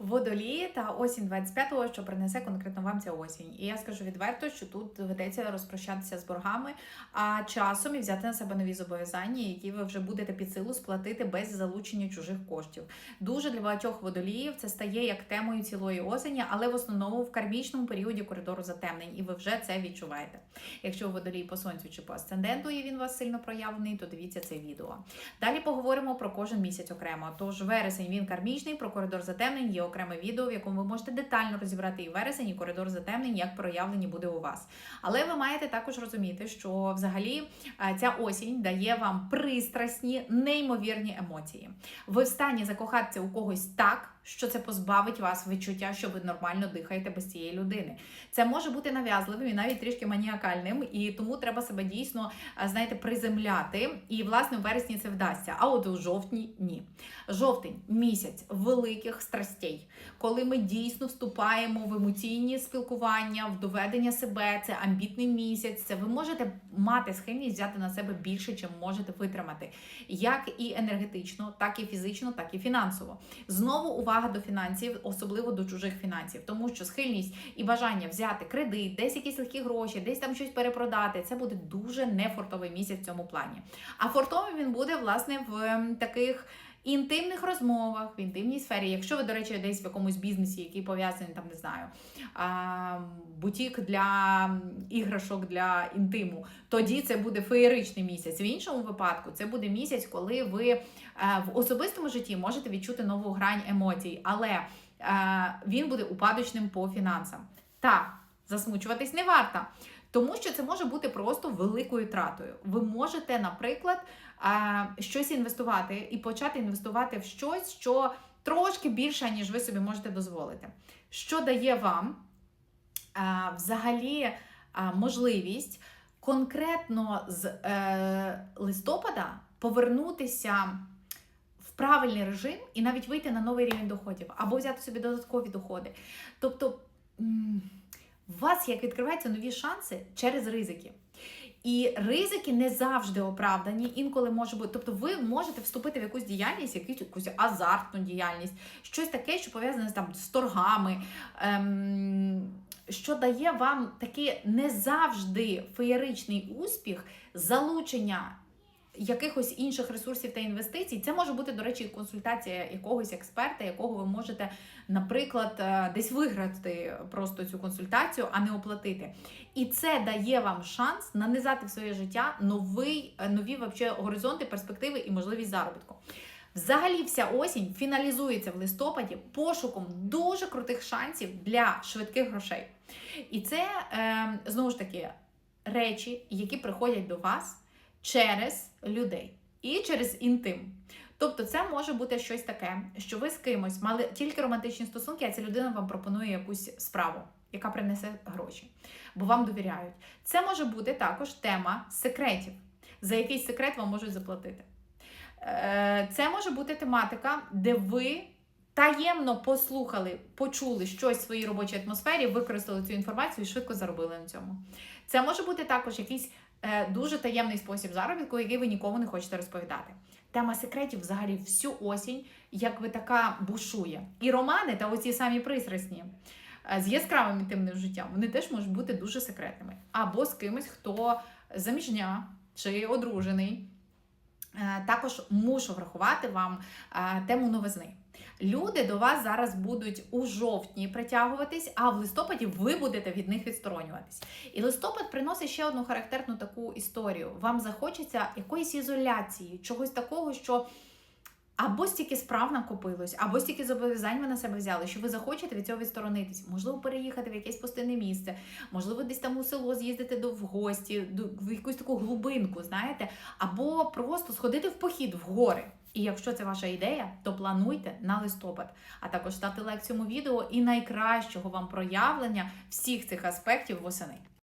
Водолії та осінь 25-го, що принесе конкретно вам ця осінь. І я скажу відверто, що тут доведеться розпрощатися з боргами, а часом і взяти на себе нові зобов'язання, які ви вже будете під силу сплатити без залучення чужих коштів. Дуже для багатьох водоліїв це стає як темою цілої осені, але в основному в кармічному періоді коридору затемнень, і ви вже це відчуваєте. Якщо водолій по сонцю чи по асценденту, і він вас сильно проявлений, то дивіться це відео. Далі поговоримо про кожен місяць окремо. Тож вересень він кармічний, про коридор затемнень є окреме відео, в якому ви можете детально розібрати і вересень, і коридор затемнень, як проявлені буде у вас. Але ви маєте також розуміти, що взагалі е, ця осінь дає вам пристрасні, неймовірні емоції. Ви в стані закохатися у когось так, що це позбавить вас відчуття, що ви нормально дихаєте без цієї людини. Це може бути нав'язливим і навіть трішки маніакальним, і тому треба себе дійсно знаєте, приземляти. І власне в вересні це вдасться. А от у жовтні ні. Жовтень місяць великих страстей, коли ми дійсно вступаємо в емоційні спілкування, в доведення себе. Це амбітний місяць. Це ви можете мати схильність взяти на себе більше, чим можете витримати, як і енергетично, так і фізично, так і фінансово. Знову увага до фінансів, особливо до чужих фінансів, тому що схильність і бажання взяти кредит, десь якісь легкі гроші, десь там щось перепродати. Це буде дуже нефортовий місяць в цьому плані. А фортовий він буде власне в таких. Інтимних розмовах, в інтимній сфері, якщо ви, до речі, десь в якомусь бізнесі, який пов'язаний, там не знаю, бутік для іграшок для інтиму, тоді це буде феєричний місяць. В іншому випадку це буде місяць, коли ви е, в особистому житті можете відчути нову грань емоцій, але е, він буде упадочним по фінансам. Та засмучуватись не варто. Тому що це може бути просто великою тратою. Ви можете, наприклад, щось інвестувати і почати інвестувати в щось, що трошки більше, ніж ви собі можете дозволити. Що дає вам взагалі можливість конкретно з е, листопада повернутися правильний режим і навіть вийти на новий рівень доходів, або взяти собі додаткові доходи. Тобто. У вас як відкриваються нові шанси через ризики. І ризики не завжди оправдані, інколи може бути. Тобто, ви можете вступити в якусь діяльність, якусь, якусь азартну діяльність, щось таке, що пов'язане там, з торгами, ем, що дає вам такий не завжди феєричний успіх, залучення якихось інших ресурсів та інвестицій. Це може бути, до речі, консультація якогось експерта, якого ви можете, наприклад, е, десь виграти просто цю консультацію, а не оплатити. І це дає вам шанс нанизати в своє життя новий, е, нові вообще, горизонти, перспективи і можливість заробітку. Взагалі, вся осінь фіналізується в листопаді пошуком дуже крутих шансів для швидких грошей. І це е, знову ж таки речі, які приходять до вас через людей і через інтим. Тобто, це може бути щось таке, що ви з кимось мали тільки романтичні стосунки, а ця людина вам пропонує якусь справу, яка принесе гроші, бо вам довіряють. Це може бути також тема секретів, за якийсь секрет вам можуть заплатити. Е, Це може бути тематика, де ви таємно послухали, почули щось в своїй робочій атмосфері, використали цю інформацію і швидко заробили на цьому. Це може бути також якийсь дуже таємний спосіб заробітку, який ви нікому не хочете розповідати. Тема секретів взагалі всю осінь, якби така бушує. І романи та оці самі пристрасні е, з яскравим інтимним життям, вони теж можуть бути дуже секретними. Або з кимось, хто заміжня чи одружений. Е, Також мушу врахувати вам е, тему новизни. Люди до вас зараз будуть у жовтні притягуватись, а в листопаді ви будете від них відсторонюватись. І листопад приносить ще одну характерну таку історію. Вам захочеться якоїсь ізоляції, чогось такого, що або стільки справ накопилось, або стільки зобов'язань ви на себе взяли, що ви захочете від цього відсторонитись. Можливо, переїхати в якесь пустинне місце, можливо, десь там у село з'їздити до в гості, до в якусь таку глибинку, знаєте, або просто сходити в похід в гори. І якщо це ваша ідея, то плануйте на листопад. А також ставте лайк цьому відео і найкращого вам проявлення всіх цих аспектів восени.